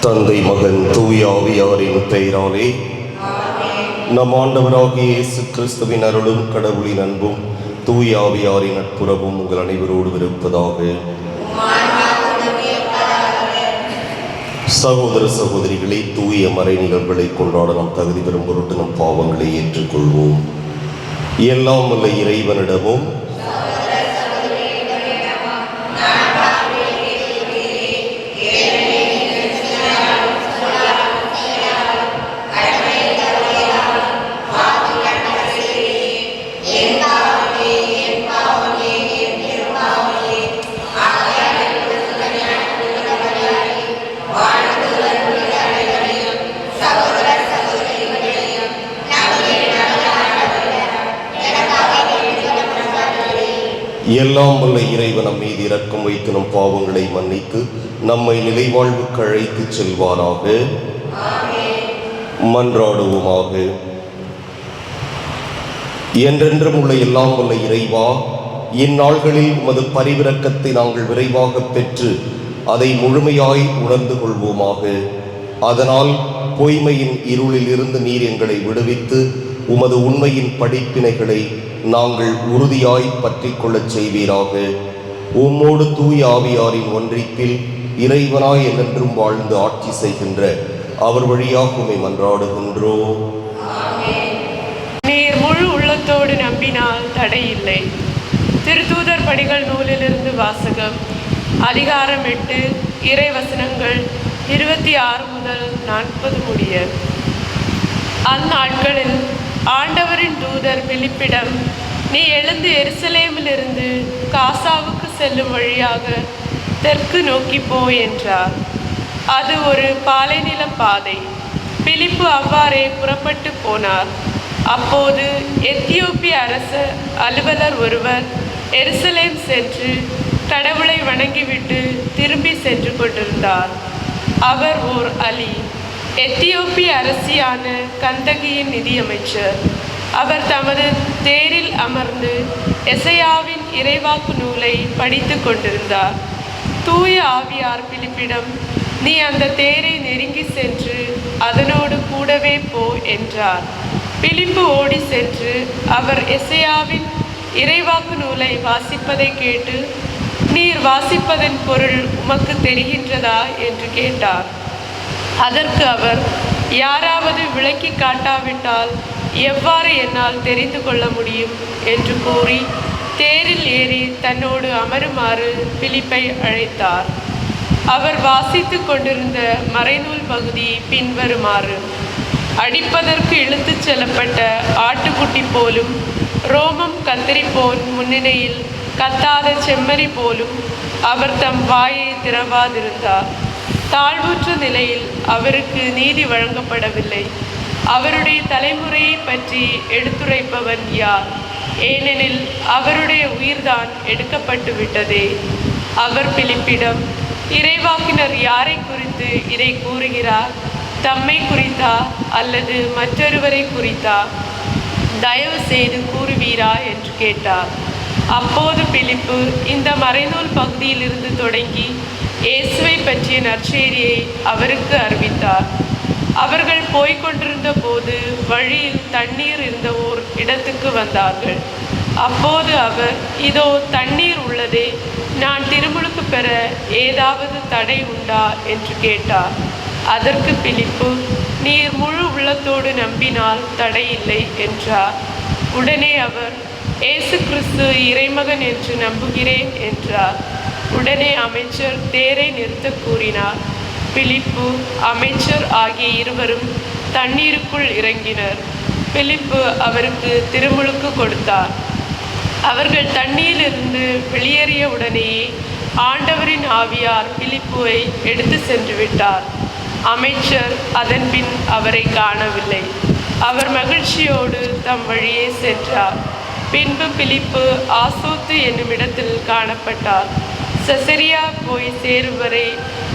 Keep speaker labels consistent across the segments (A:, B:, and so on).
A: தந்தை மகன் தூயாவியாரின் பெயராலே. நம் ஆண்டவராகிய இயேசு கிறிஸ்துவின் அருளும் கடவுளின் அன்பும் தூயாவியாரின் நட்புறவும் உங்கள் அனைவரோடு இருப்பதாக சகோதர சகோதரிகளை தூய மறை நிகழ்வுகளை கொண்டாட நாம் தகுதி பெறும் பொருட்டு நம் பாவங்களை ஏற்றுக்கொள்வோம். எல்லாம் வல்ல இறைவனிடமும் எல்லாம் வல்ல இறைவன் நம் மீது இரக்கம் வைத்து நம் பாவங்களை மன்னித்து நம்மை நிலைவாழ்வுக்கு அழைத்துச் செல்வாராக. மன்றாடுவோமாக. என்றென்றும் உள்ள எல்லாம் வல்ல இறைவா இந்நாள்களில் உமது பரிவிரக்கத்தை நாங்கள் விரைவாக பெற்று அதை முழுமையாய் உணர்ந்து கொள்வோமாக. அதனால் பொய்மையின் இருளில் இருந்து நீர் எங்களை விடுவித்து உமது உண்மையின் படிப்பினைகளை நாங்கள் உறுதியாய் பற்றி கொள்ளச் செய்வீராக. உம்மோடு தூய் ஆவியாரின் ஒன்றிப்பில் இறைவனாய் என்றென்றும் வாழ்ந்து ஆட்சி செய்கின்ற அவர் வழியாக உம்மை மன்றாடுகின்றோம்
B: நீர் முழு உள்ளத்தோடு நம்பினால் தடை இல்லை. திருத்தூதர் பணிகள் நூலிலிருந்து வாசகம். அதிகாரம் எட்டு இறை வசனங்கள் இருபத்தி ஆறு முதல் நாற்பது முடிய. அந்நாட்களில் ஆண்டவரின் தூதர் பிலிப்பிடம் நீ எழுந்து எருசலேமிலிருந்து காசாவுக்கு செல்லும் வழியாக தெற்கு நோக்கி போ என்றார். அது ஒரு பாலைநில பாதை. பிலிப்பு அவ்வாறே புறப்பட்டு போனார். அப்போது எத்தியோப்பிய அரச அலுவலர் ஒருவர் எருசலேம் சென்று கடவுளை வணங்கிவிட்டு திரும்பி சென்று கொண்டிருந்தார். அவர் ஓர் அலி. எத்தியோப்பிய அரசியான கந்தகியின் நிதியமைச்சர். அவர் தமது தேரில் அமர்ந்து எசையாவின் இறைவாக்கு நூலை படித்து கொண்டிருந்தார். தூய ஆவியார் பிலிப்பிடம் நீ அந்த தேரை நெருங்கி சென்று அதனோடு கூடவே போ என்றார். பிலிப்பு ஓடி சென்று அவர் எசையாவின் இறைவாக்கு நூலை வாசிப்பதை கேட்டு நீர் வாசிப்பதன் பொருள் உமக்கு தெரிகின்றதா? என்று கேட்டார். அதற்கு அவர் யாராவது விளக்கி காட்டாவிட்டால் எவ்வாறு என்னால் தெரிந்து கொள்ள முடியும்? என்று கூறி தேரில் ஏறி தன்னோடு அமருமாறு பிலிப்பை அழைத்தார். அவர் வாசித்து கொண்டிருந்த மறைநூல் பகுதி பின்வருமாறு அடிப்பதற்கு இழுத்துச் செல்லப்பட்ட ஆட்டுக்குட்டி போலும் ரோமம் கத்தரிப்போன் முன்னிலையில் கத்தாத செம்மறி போலும் அவர் தம் வாயை திறவாதிருந்தார். தாழ்வுற்ற நிலையில் அவருக்கு நீதி வழங்கப்படவில்லை. அவருடைய தலைமுறையை பற்றி எடுத்துரைப்பவன் யார்? ஏனெனில் அவருடைய உயிர்தான் எடுக்கப்பட்டு விட்டதே அவர் பிலிப்பிடம் இறைவாக்கினர் யாரை குறித்து இதை கூறுகிறார்? தம்மை குறித்தா அல்லது மற்றொருவரை குறித்தா? தயவு செய்து கூறுவீரா என்று கேட்டார். அப்போது பிலிப்பு இந்த மறைநூல் பகுதியிலிருந்து தொடங்கி இயேசுவை பற்றிய நற்செய்தியை அவருக்கு அறிவித்தார். அவர்கள் போய்கொண்டிருந்த போது வழியில் தண்ணீர் இருந்த ஓர் இடத்துக்கு வந்தார்கள். அப்போது அவர் இதோ தண்ணீர் உள்ளதே நான் திருமுழுக்கு பெற ஏதாவது தடை உண்டா? என்று கேட்டார். அதற்கு பிலிப்பு நீர் முழு உள்ளத்தோடு நம்பினால் தடையில்லை என்றார். உடனே அவர் இயேசு கிறிஸ்து இறைமகன் என்று நம்புகிறேன் என்றார். உடனே அமைச்சர் தேரை நிறுத்தக் கூறினார். பிலிப்பு அமைச்சர் ஆகிய இருவரும் தண்ணீருக்குள் இறங்கினர். பிலிப்பு அவருக்கு திருமுழுக்கு கொடுத்தார். அவர்கள் தண்ணீரிலிருந்து வெளியேறிய உடனேயே ஆண்டவரின் ஆவியார் பிலிப்புவை எடுத்து சென்று விட்டார் அமைச்சர் அதன்பின் அவரை காணவில்லை. அவர் மகிழ்ச்சியோடு தம் வழியே சென்றார். பின்பு பிலிப்பு ஆசோத்து என்னும் இடத்தில் காணப்பட்டார். செசரியா போய் சேரும் வரை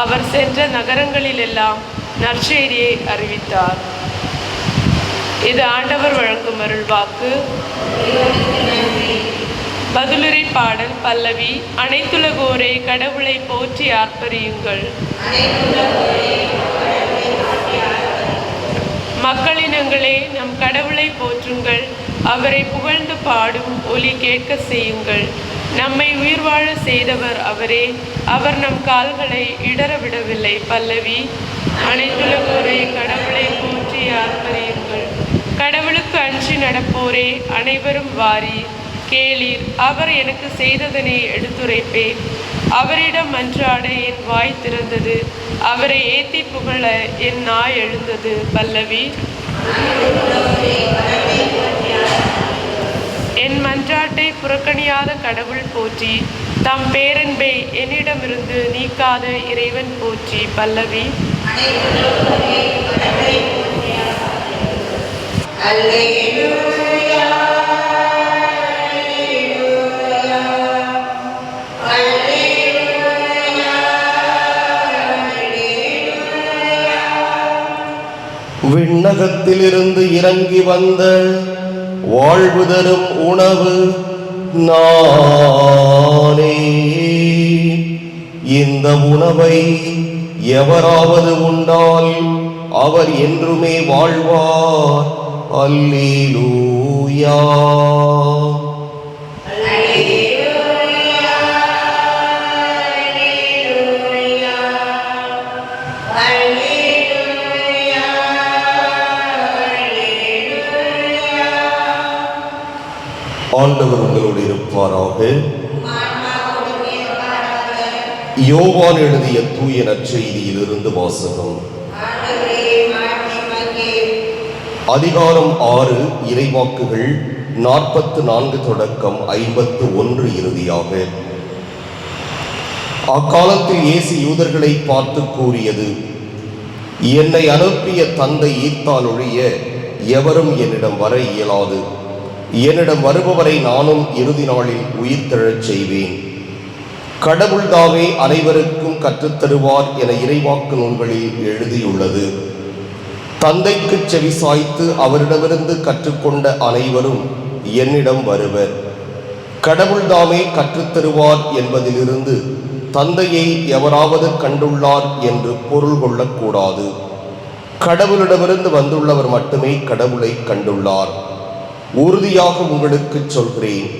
B: அவர் சென்ற நகரங்களிலெல்லாம் நற்செய்தியை அறிவித்தார். இது ஆண்டவர் வழங்கும் அருள்வாக்கு பதிலுரை பாடல் பல்லவி அனைத்துலகோரே கடவுளை போற்றி ஆர்ப்பரியுங்கள். மக்களினங்களே நம் கடவுளை போற்றுங்கள். அவரை புகழ்ந்து பாடும் ஒலி கேட்க செய்யுங்கள். நம்மை உயிர் வாழ செய்தவர் அவரே. அவர் நம் கால்களை இடற விடவில்லை பல்லவி அனைத்துலகோரே கடவுளை போற்றி ஆர்ப்பரியுங்கள். கடவுளுக்கு அஞ்சி நடப்போரே அனைவரும் வாரி. கேளீர் அவர் எனக்கு செய்ததனை எடுத்துரைப்பேன். அவரிடம் அன்றாட என் வாய் திறந்தது. அவரை ஏத்தி புகழ என் நாய் எழுந்தது பல்லவி. என் மன்றாட்டை புறக்கணியாத கடவுள் போற்றி தம் பேரன்பை என்னிடமிருந்து நீக்காத இறைவன் போற்றி பல்லவி.
A: விண்ணகத்திலிருந்து இறங்கி வந்த வாழ்வு தரும் உணவு நானே. இந்த உணவை எவராவது உண்டால் அவர் என்றுமே வாழ்வார். அல்லேலூயா. ஆண்டவர் உங்களோடு இருப்பாராக. யோவான் எழுதிய தூய நற்செய்தியிலிருந்து வாசகம். அதிகாரம் ஆறு இறைவாக்குகள் நாற்பத்து நான்கு தொடக்கம் ஐம்பத்து ஒன்று இறுதியாக. அக்காலத்தில் இயேசு யூதர்களை பார்த்து கூறியது என்னை அனுப்பிய தந்தை ஈர்த்தால் ஒழிய எவரும் என்னிடம் வர இயலாது. என்னிடம் வருபவரை நானும் இறுதி நாளில் உயிர் தழச் செய்வேன். கடவுள்தாவே அனைவருக்கும் கற்றுத்தருவார் என இறைவாக்கு நூல்களில் எழுதியுள்ளது. தந்தைக்கு செவி சாய்த்து அவரிடமிருந்து கற்றுக்கொண்ட அனைவரும் என்னிடம் வருவர். கடவுள்தாமே கற்றுத்தருவார் என்பதிலிருந்து தந்தையை எவராவது கண்டுள்ளார் என்று பொருள் கொள்ளக்கூடாது. கடவுளிடமிருந்து வந்துள்ளவர் மட்டுமே கடவுளை கண்டுள்ளார். உறுதியாக உங்களுக்கு சொல்கிறேன்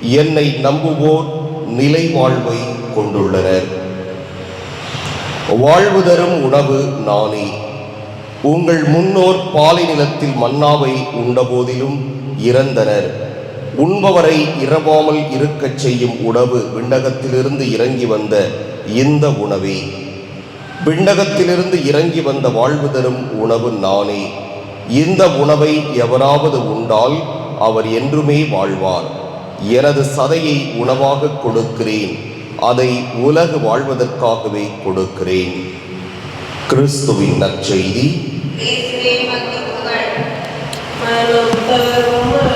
A: என்னை நம்புவோர் நிலை வாழ்வை கொண்டுள்ளனர். வாழ்வு தரும் உணவு நானே. உங்கள் முன்னோர் பாலை நிலத்தில் மன்னாவை உண்டபோதிலும் இறந்தனர். உண்பவரை இரவாமல் இருக்கச் செய்யும் உணவு விண்ணகத்திலிருந்து இறங்கி வந்த இந்த உணவே. விண்ணகத்திலிருந்து இறங்கி வந்த வாழ்வு தரும் உணவு நானே. இந்த உணவை எவராவது உண்டால் அவர் என்றுமே வாழ்வார். எனது சதையை உணவாக கொடுக்கிறேன். அதை உலகு வாழ்வதற்காகவே கொடுக்கிறேன். கிறிஸ்துவின் நற்செய்தி.
B: மனம் தரும்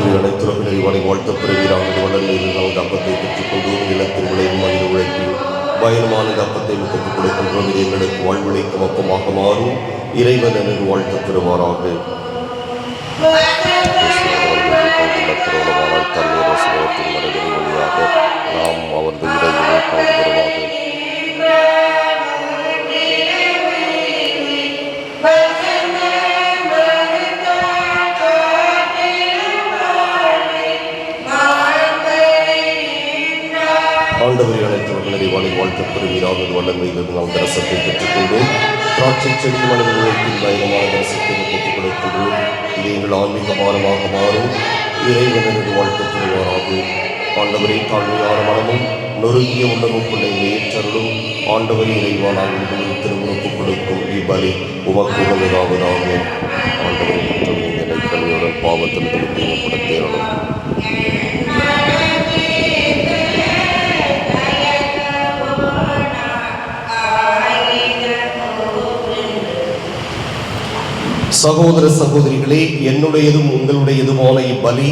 A: தம்பி அனைத்துலக இவனை வாழ்த்த பெறுகிறான் வளர்ந்து நாங்கள் அப்பத்தை பெற்றுக் இல்லத்தில் விளையும் மனித உழைப்பில் பயணமான இந்த அப்பத்தை முகத்துக் கொடுக்கின்றோம் இது எங்களுக்கு வாழ்வழிக்கும் அப்பமாக மாறும் இறைவன் என்று வாழ்த்த பெறுவாராக தண்ணீர் வழியாக நாம் அவரது இடையிலே பெறுவாக நிறைவானை வாழ்த்த பெறுவீராக வல்லமையிலிருந்து நாம் தரசத்தை பெற்றுக்கொண்டோம் திராட்சை செடி மனித உழைப்பில் பயணமான தரசத்தை பெற்றுக் கொடுக்கிறோம் இது எங்கள் ஆன்மீக பாரமாக மாறும். இறைவனது வாழ்த்த பெறுவாராக ஆண்டவரை தாழ்மையான மனமும் நொறுங்கிய உள்ளமும் கொண்ட இந்த ஏற்றருளும் ஆண்டவரை இறைவா நாங்கள் திருமணப்புக் கொடுக்கும். இப்பலி உமக்கு உகந்ததாவதாக ஆண்டவரே குற்றம் நீங்க கல்வியுடன் பாவத்தில் தடுப்பீங்கப்படுத்தேறணும் சகோதர சகோதரிகளே என்னுடையதும் உங்களுடையதுமான இப்பலி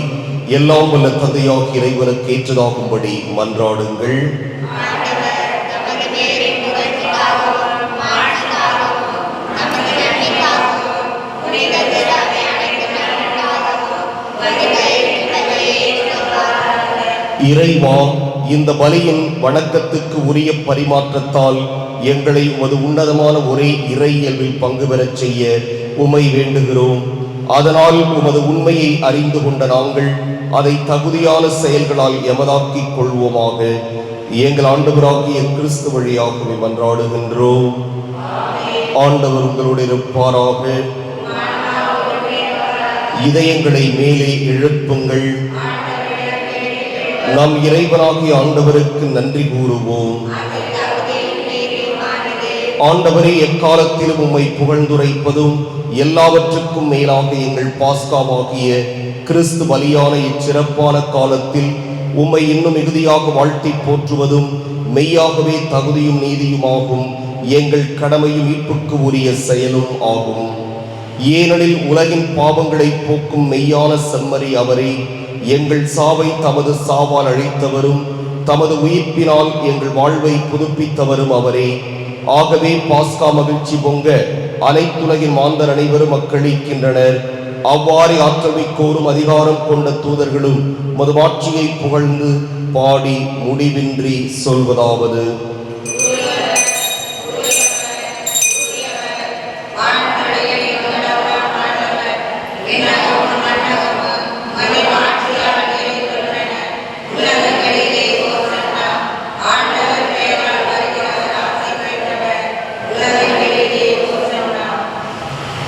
A: எல்லாம் வல்ல தந்தையாக இறைவனுக்கு ஏற்றதாகும்படி மன்றாடுங்கள். இறைவா இந்த பலியின் வணக்கத்துக்கு உரிய பரிமாற்றத்தால் எங்களை உமது உன்னதமான ஒரே இறை இயல்பில் பங்கு பெறச் செய்ய உமை வேண்டுகிறோம். அதனால் உமது உண்மையை அறிந்து கொண்ட நாங்கள் அதை தகுதியான செயல்களால் எமதாக்கிக் கொள்வோமாக. எங்கள் ஆண்டவராகிய கிறிஸ்து வழியாகவே மன்றாடுகின்றோம். ஆண்டவர் உங்களுடைய இருப்பாராக. இதயங்களை மேலே எழுப்புங்கள். நம் இறைவனாகிய ஆண்டவருக்கு நன்றி கூறுவோம். ஆண்டவரே எக்காலத்திலும் உம்மை புகழ்ந்துரைப்பதும் எல்லாவற்றுக்கும் மேலாக எங்கள் பாஸ்காவாகிய கிறிஸ்து பலியான இச்சிறப்பான காலத்தில் உம்மை இன்னும் மிகுதியாக வாழ்த்தி போற்றுவதும் மெய்யாகவே தகுதியும் நீதியுமாகும். எங்கள் கடமையும் மீட்புக்கு உரிய செயலும் ஆகும். ஏனெனில் உலகின் பாவங்களை போக்கும் மெய்யான செம்மறி அவரே. எங்கள் சாவை தமது சாவால் அழித்தவரும் தமது உயிர்ப்பினால் எங்கள் வாழ்வை புதுப்பித்தவரும் அவரே. ஆகவே பாஸ்கா மகிழ்ச்சி பொங்க அனைத்துலகின் மாந்தர் அனைவரும் மக்களிக்கின்றனர் அவ்வாறு ஆற்றல் கோரும் அதிகாரம் கொண்ட தூதர்களும் மதுவாட்சியை புகழ்ந்து பாடி முடிவின்றி சொல்வதாவது.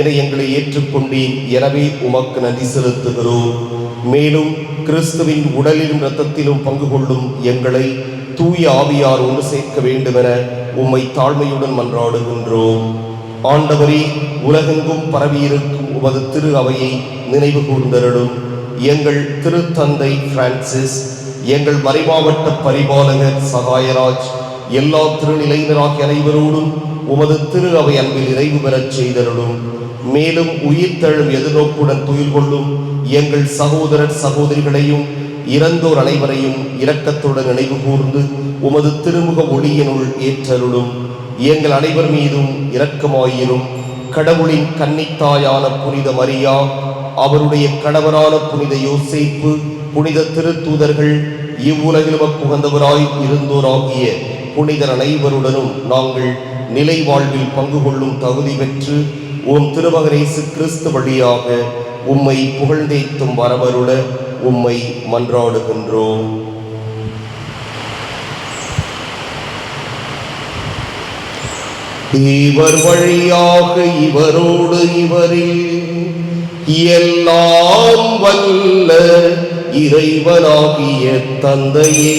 A: என எங்களை ஏற்றுக்கொண்டேன் எனவே உமக்கு நன்றி செலுத்துகிறோம். மேலும் கிறிஸ்துவின் உடலிலும் இரத்தத்திலும் பங்கு கொள்ளும் எங்களை தூய ஆவியார் ஒன்று சேர்க்க வேண்டுமென உம்மை தாழ்மையுடன் மன்றாடுகின்றோம். ஆண்டவரே உலகெங்கும் பரவியிருக்கும் உமது திரு அவையை நினைவு கூர்ந்தருளும். எங்கள் திருத்தந்தை பிரான்சிஸ் எங்கள் மறைமாவட்ட பரிபாலகர் சகாயராஜ் எல்லா திருநிலைவராக அனைவரோடும் உமது திரு அவை அன்பில் நிறைவு பெறச் செய்தருளும். மேலும் உயிர்த்தழும் எதிர்நோக்குடன் துயில் கொள்ளும் எங்கள் சகோதரர் சகோதரிகளையும் இறந்தோர் அனைவரையும் இரக்கத்துடன் நினைவு கூர்ந்து உமது திருமுக ஒளியினுள் ஏற்றருளும். எங்கள் அனைவர் மீதும் இரக்கமாயிரும். கடவுளின் கன்னித்தாயான புனித மரியா அவருடைய கணவரான புனித யோசிப்பு புனித திருத்தூதர்கள் இவ்வுலகில் உகந்தவராய் இருந்தோராகிய புனிதர் அனைவருடனும் நாங்கள் நிலை வாழ்வில் பங்கு கொள்ளும் தகுதி பெற்று உம் திருமகனேசு கிறிஸ்து வழியாக உம்மை புகழ்ந்தேத்தும் வரவருட உம்மை மன்றாடுகின்றோம். இவர் வழியாக இவரோடு இவரில் எல்லாம் வல்ல இறைவனாகிய தந்தையே.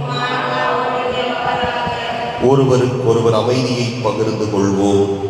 A: ஒருவருக்கு ஒருவர் அமைதியை பகிர்ந்து கொள்வோம்.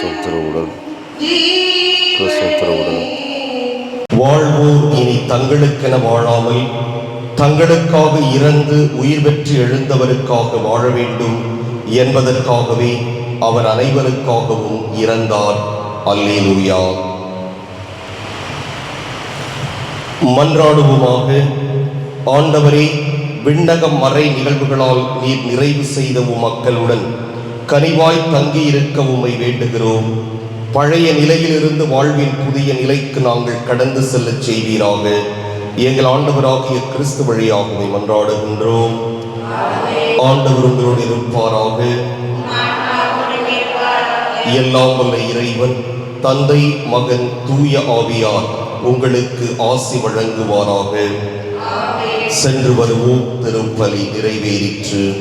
C: திருவுடல்
A: வாழ்வோர் இனி தங்களுக்கென வாழாமல் தங்களுக்காக இறந்து உயிர் பெற்று எழுந்தவருக்காக வாழ வேண்டும் என்பதற்காகவே அவர் அனைவருக்காகவும் இறந்தார். அல்லேலூயா. மன்றாடுவோமாக. ஆண்டவரே விண்ணக மறை நிகழ்வுகளால் நீர் நிறைவு செய்த உம் மக்களுடன் கனிவாய் தங்கியிருக்க உம்மை வேண்டுகிறோம். பழைய நிலையிலிருந்து வாழ்வின் புதிய நிலைக்கு நாங்கள் கடந்து செல்லச் செய்வீராக. எங்கள் ஆண்டவராகிய கிறிஸ்து வழியாக உம்மை மன்றாடுகின்றோம். ஆண்டவர் உங்களோடு இருப்பாராக. எல்லாம் வல்ல இறைவன் தந்தை மகன் தூய ஆவியார் உங்களுக்கு ஆசி வழங்குவாராக. சென்று வருவோம் திருப்பலி நிறைவேறிற்று.